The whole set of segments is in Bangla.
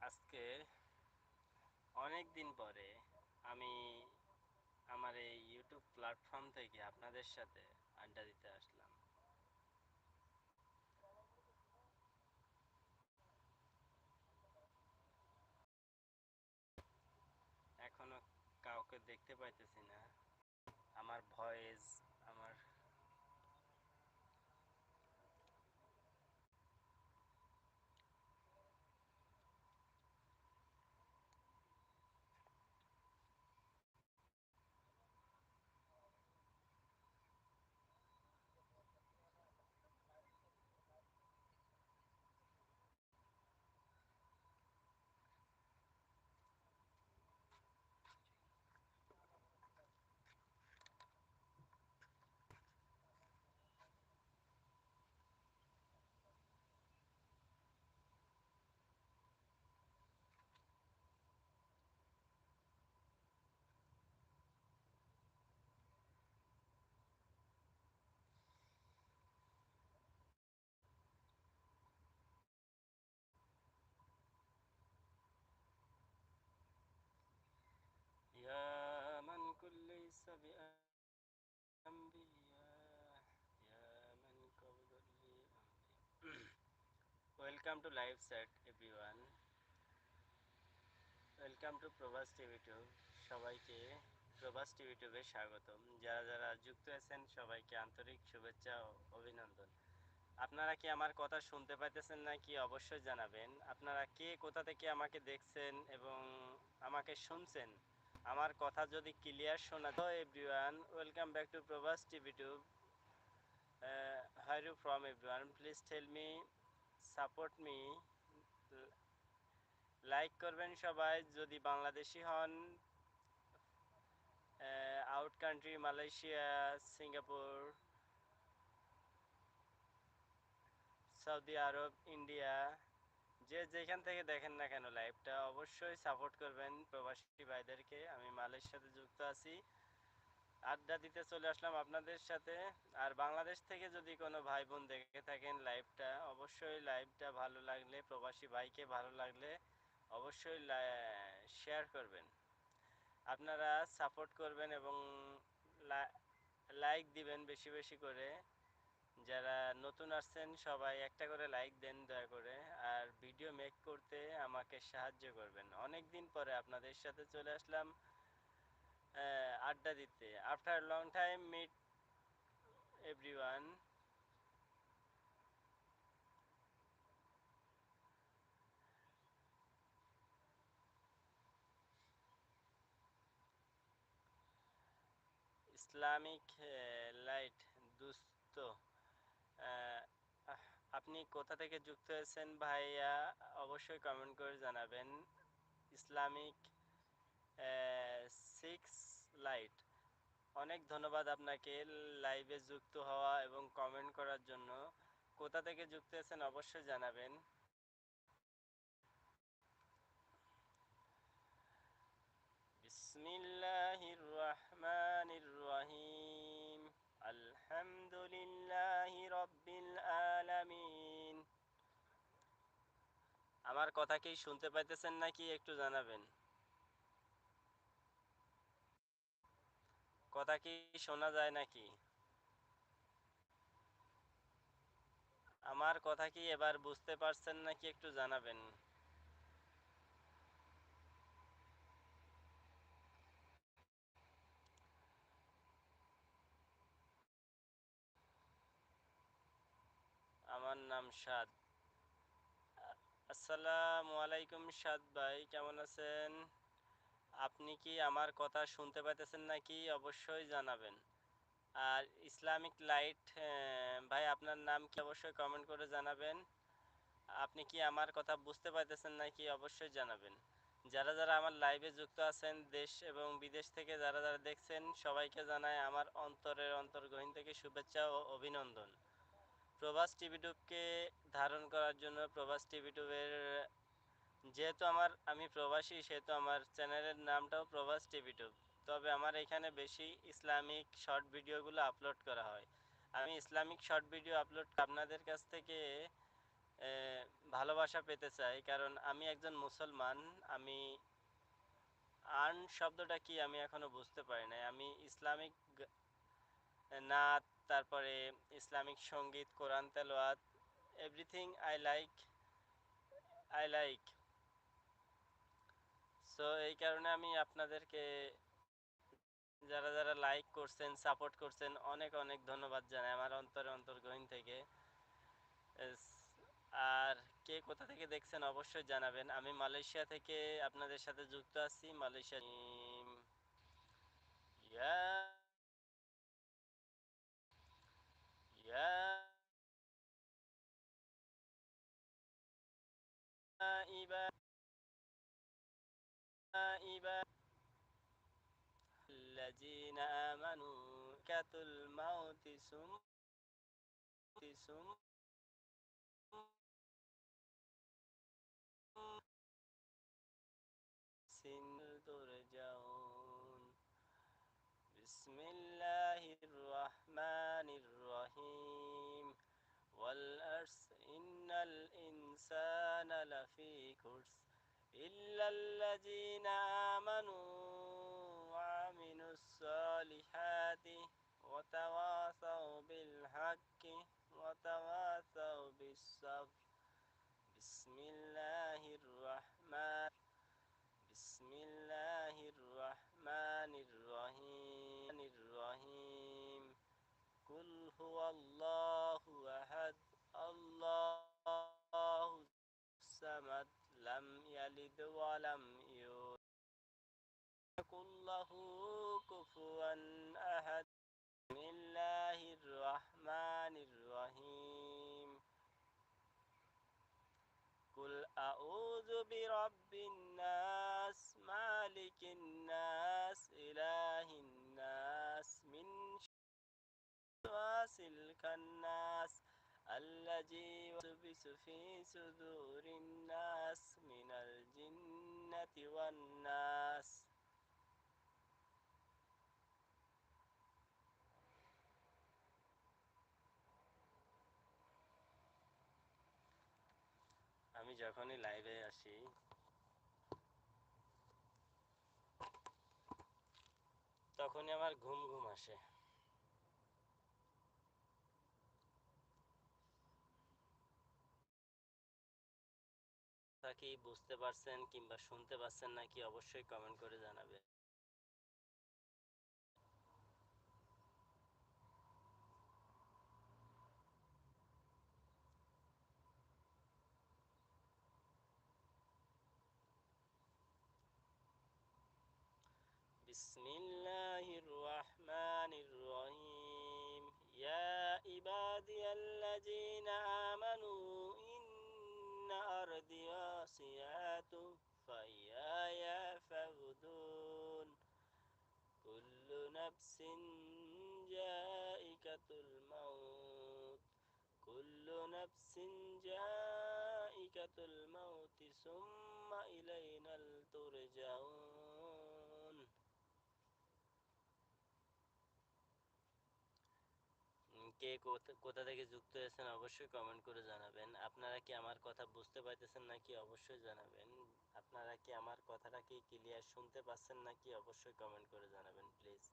আজকে অনেক দিন পরে আমি আমার এই ইউটিউব প্ল্যাটফর্ম থেকে আপনাদের সাথে আড্ডা দিতে আসলাম। এখনও কাউকে দেখতে পাইতেছি না। আমার voice ليس بأنبياء يا من قول لي welcome to live set everyone welcome to Prabhas TV tube সবাইকে প্রভাস টিভি টিউবে স্বাগতম যারা যারা যুক্ত আছেন সবাইকে আন্তরিক শুভেচ্ছা ও অভিনন্দন আপনারা কি আমার কথা শুনতে পাইতেছেন নাকি অবশ্যই জানাবেন আপনারা কে কোথা থেকে আমাকে দেখছেন এবং আমাকে শুনছেন আমার কথা যদি ক্লিয়ার শোনা তো everyone welcome back to Prabhas TV tube hi you from everyone please tell me support me like করবেন সবাই, যদি বাংলাদেশি হন out country Malaysia Singapore Saudi Arab India যে যেখান থেকে দেখেন না কেন লাইভটা অবশ্যই সাপোর্ট করবেন প্রবাসী ভাইদেরকে। আমি মালের সাথে যুক্ত আছি। আড্ডা দিতে চলে আসলাম আপনাদের সাথে। আর বাংলাদেশ থেকে যদি কোনো ভাই বোন দেখে থাকেন লাইভটা অবশ্যই লাইভটা ভালো লাগলে, প্রবাসী ভাইকে ভালো লাগলে অবশ্যই শেয়ার করবেন। আপনারা সাপোর্ট করবেন এবং লাইক দিবেন বেশি বেশি করে। যারা নতুন আসছেন, সবাই একটা করে লাইক দেন দয়া করে। আর ভিডিও মেক করতে আমাকে সাহায্য করবেন। অনেক দিন পরে আপনাদের সাথে চলে আসলাম আড্ডা দিতে। After long time meet everyone Islamic light দুস্থ আপনি কোথা থেকে যুক্ত হয়েছেন ভাইয়া? অবশ্যই কমেন্ট করে জানাবেন। ইসলামিক সিক্স লাইট অনেক ধন্যবাদ আপনাকে লাইভে যুক্ত হওয়া এবং কমেন্ট করার জন্য। কোথা থেকে যুক্ত হয়েছেন অবশ্যই জানাবেন। বিসমিল্লাহির রহমানির রহিম। আলহামদুলিল্লাহি রব্বিল আলামিন। আমার কথা কি শুনতে পাইতেছেন নাকি একটু জানাবেন? কথা কি শোনা যায় নাকি? আমার কথা কি এবার বুঝতে পারছেন নাকি একটু জানাবেন? আমার সাদ আসসালামু আলাইকুম সাদ ভাই, কেমন আছেন? আপনি কি আমার কথা শুনতে পাইতেছেন নাকি? অবশ্যই জানাবেন। আর ইসলামিক লাইট ভাই আপনার নাম কি অবশ্যই কমেন্ট করে জানাবেন। আপনি কি আমার কথা বুঝতে পাইতেছেন নাকি? অবশ্যই জানাবেন। যারা যারা আমার লাইভে যুক্ত আছেন দেশ এবং বিদেশ থেকে যারা যারা দেখছেন, সবাইকে জানায় আমার অন্তরের অন্তর্গহীন থেকে শুভেচ্ছা ও অভিনন্দন। প্রভাস টিভি টুবকে ধারণ করার জন্য প্রভাস টিভি টুবের, যেহেতু আমার, আমি প্রবাসী, সেহেতু আমার চ্যানেলের নামটাও প্রভাস টিভি টুব। তবে আমার এখানে বেশি ইসলামিক শর্ট ভিডিওগুলো আপলোড করা হয়। আমি ইসলামিক শর্ট ভিডিও আপলোড আপনাদের কাছ থেকে ভালোবাসা পেতে চাই। কারণ আমি একজন মুসলমান, আমি আর্ন শব্দটা কি আমি এখনও বুঝতে পারি নাই। আমি ইসলামিক নাচ তারপরে ইসলামিক সংগীত, কোরআন তেলোয়াত everything I like I like so এই কারণে আমি আপনাদেরকে যারা যারা লাইক করছেন সাপোর্ট করছেন, অনেক অনেক ধন্যবাদ জানাই আমার অন্তরে অন্তর্গহীন থেকে। আর কে কোথা থেকে দেখছেন অবশ্যই জানাবেন। আমি মালয়েশিয়া থেকে আপনাদের সাথে যুক্ত আছি, মালয়েশিয়া। الذين آمنوا كتل الموت ثم ثم ترجعون. بسم الله الرحمن الرحيم. والأرس إن الإنسان لفي كرس إلا الذين آمنوا وعملوا الصالحات وتواصوا بالحق وتواصوا بالصبر. بسم الله الرحمن بسم الله الرحمن الرحيم الرحيم قل هو الله أحد الله الصمد لم يلد ولم يولد يكن له كفوا أحد. بسم الله الرحمن الرحيم. قل أعوذ برب الناس مالك الناس إله الناس وسواس الناس الذي يوسوس في صدور الناس من الجنة والناس আমি যখনই লাইভে আসি তখনই আমার ঘুম ঘুম আসে কি বুঝতে পারছেন কিংবা শুনতে পাচ্ছেন নাকি অবশ্যই কমেন্ট করে জানাবে بسم الله الرحمن الرحيم يا عبادي الذين آمنوا إن أرضي واسعة فإياي فاعبدون كل نفس جائكة الموت. كل نفس جائكة الموت. ثم إلينا ترجعون. কে কোথা থেকে যুক্ত হয়েছেন অবশ্যই কমেন্ট করে জানাবেন। আপনারা কি আমার কথা বুঝতে পাইতেছেন নাকি অবশ্যই জানাবেন। আপনারা কি আমার কথাটা কি ক্লিয়ার শুনতে পাচ্ছেন নাকি অবশ্যই কমেন্ট করে জানাবেন প্লিজ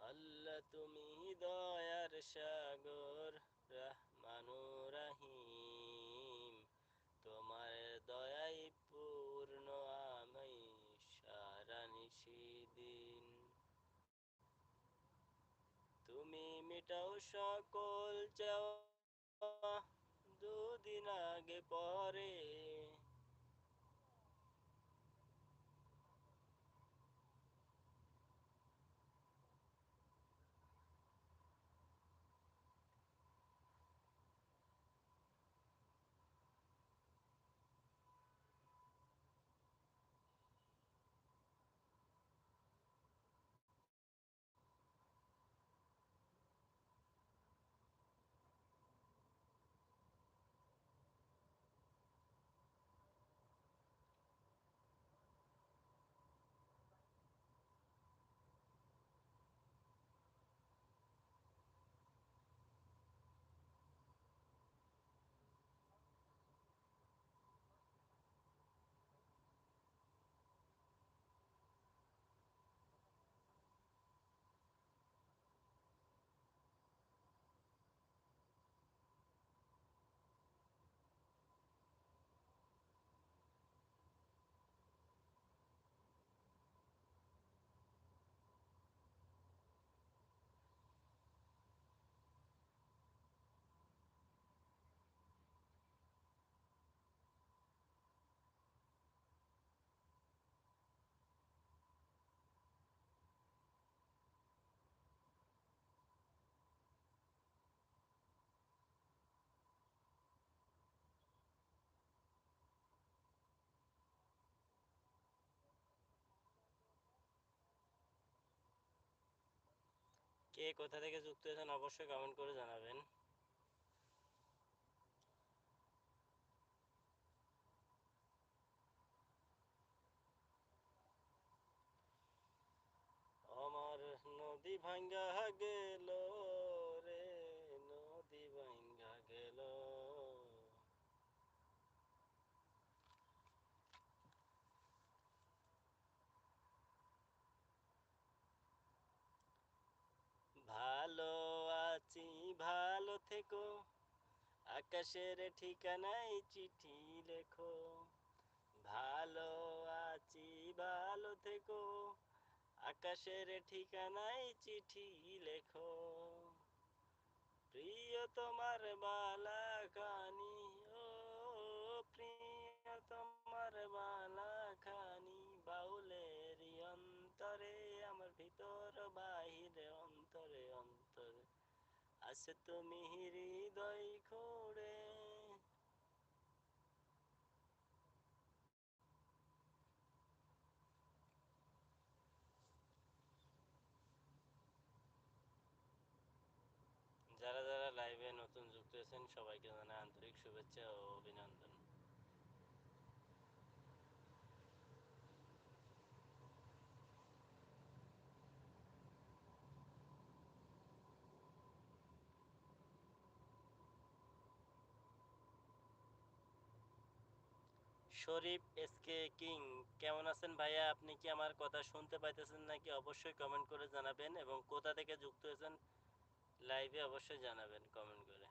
আল্লাহ তুমি দয়ার সাগর, রহমানুর রহিম। দয়াই পূর্ণ আমি সারা নিশিদিন তুমি মেটাও সকল চাওয়া দুদিন আগে পরে কে কোথা থেকে যুক্ত হয়েছেন অবশ্যই কমেন্ট করে জানাবেন। আমার নদী ভাঙ্গা গেল রে নদী ভাঙ্গা গেল ভালো আছি ভালো থেকো আকাশের ঠিকানায় চিঠি লেখো। ভালো আছি, ভালো থেকো। আকাশের ঠিকানায় চিঠি লেখো। প্রিয় তোমার বালা খানি ও প্রিয় তোমার বালা খানি বাউলের অন্তরে, আমার ভিতর বাহিরে, অন্তরে অন্তরে। আছে তুমি হৃদয় যারা যারা লাইভে নতুন যুক্ত হয়েছেন সবাইকে জানাই আন্তরিক শুভেচ্ছা ও অভিনন্দন। শরীফ এস কে কিং, কেমন আছেন ভাইয়া? আপনি কি আমার কথা শুনতে পাইতেছেন নাকি অবশ্যই কমেন্ট করে জানাবেন এবং কোথা থেকে যুক্ত হয়েছেন লাইভে অবশ্যই জানাবেন কমেন্ট করে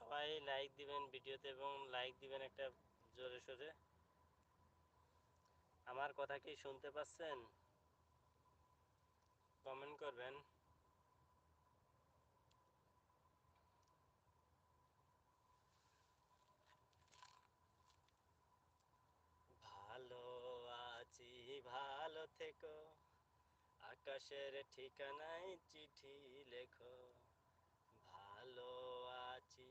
সবাই লাইক দিবেন ভিডিওতে এবং লাইক দিবেন একটা জোরে সোরে। আমার কথা কি শুনতে পাচ্ছেন? কমেন্ট করবেন। ভালো আছি, ভালো থেকো। আকাশের ঠিকানায় চিঠি লেখো। ভালো আছি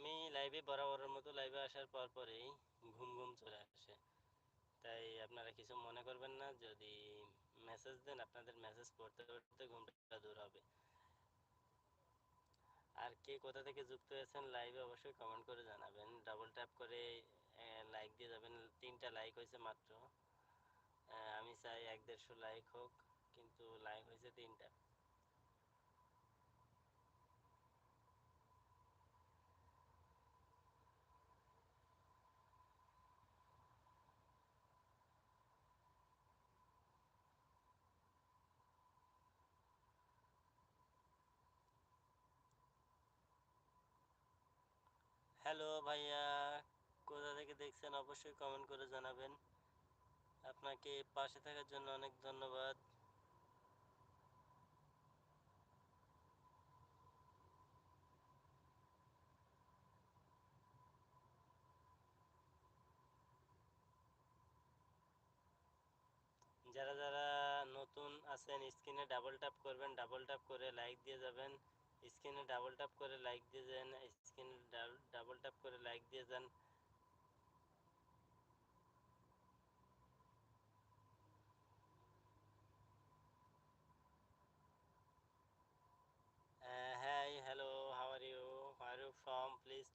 আমি লাইভে বরাবরের মতো লাইভে আসার পর পরেই ঘুম ঘুম চলে আসে। তাই আপনারা কিছু মনে করবেন না, যদি মেসেজ দেন, আপনাদের মেসেজ পড়তে পড়তে ঘুমটা দূর হবে। আর কে কোথা থেকে যুক্ত হয়েছেন লাইভে অবশ্যই কমেন্ট করে জানাবেন। ডাবল ট্যাপ করে লাইক দিয়ে যাবেন। তিনটা লাইক হয়েছে মাত্র। আমি চাই এক দেড়শো লাইক হোক, কিন্তু লাইক হয়েছে তিনটা। হ্যালো ভাইয়া, কোথা থেকে দেখছেন অবশ্যই কমেন্ট করে জানাবেন। আপনাকে পাশে থাকার জন্য অনেক ধন্যবাদ। যারা যারা নতুন আছেন, স্ক্রিনে ডাবল ট্যাপ করবেন ডাবল ট্যাপ করে লাইক দিয়ে যাবেন। স্ক্রিনে ডাবল ট্যাপ করে লাইক দিয়ে যান স্ক্রিনে ডাবল ট্যাপ করে লাইক দিয়ে যান Uh, hi, hello, how are you? Where are you from? Please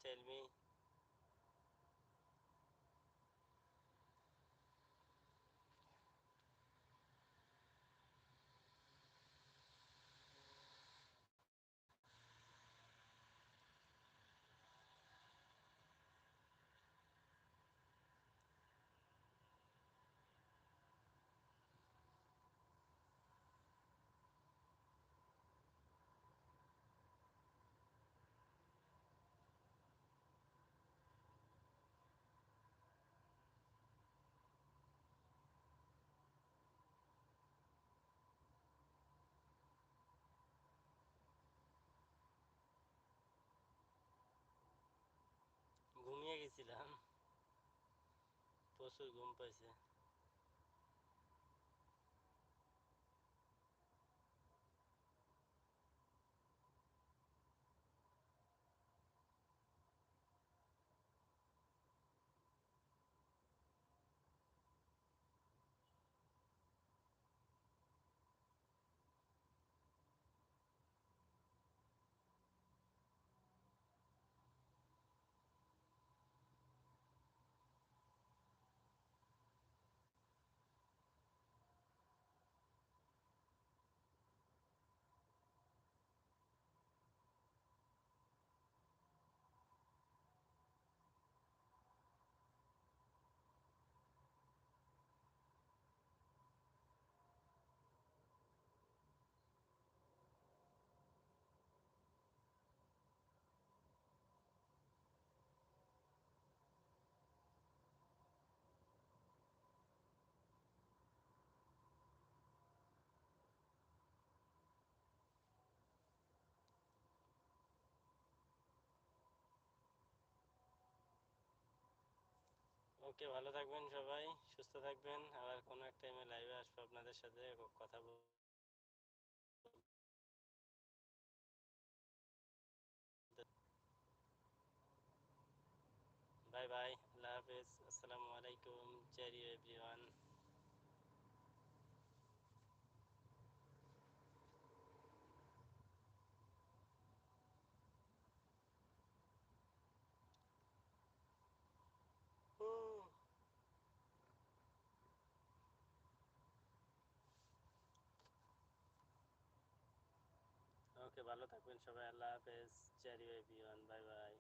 ঘুমাইছিলাম প্রচুর ঘুম পাইছে। ওকে, ভালো থাকবেন সবাই, সুস্থ থাকবেন। আবার কোনো এক টাইমে লাইভে আসব আপনাদের সাথে কথা বাই বাই আল্লাহ হাফেজ, আসসালামু আলাইকুম চেরি এভরিওয়ান ওকে ভালো থাকবেন সবাই আল্লাহ হাফেজ। Everyone bye bye.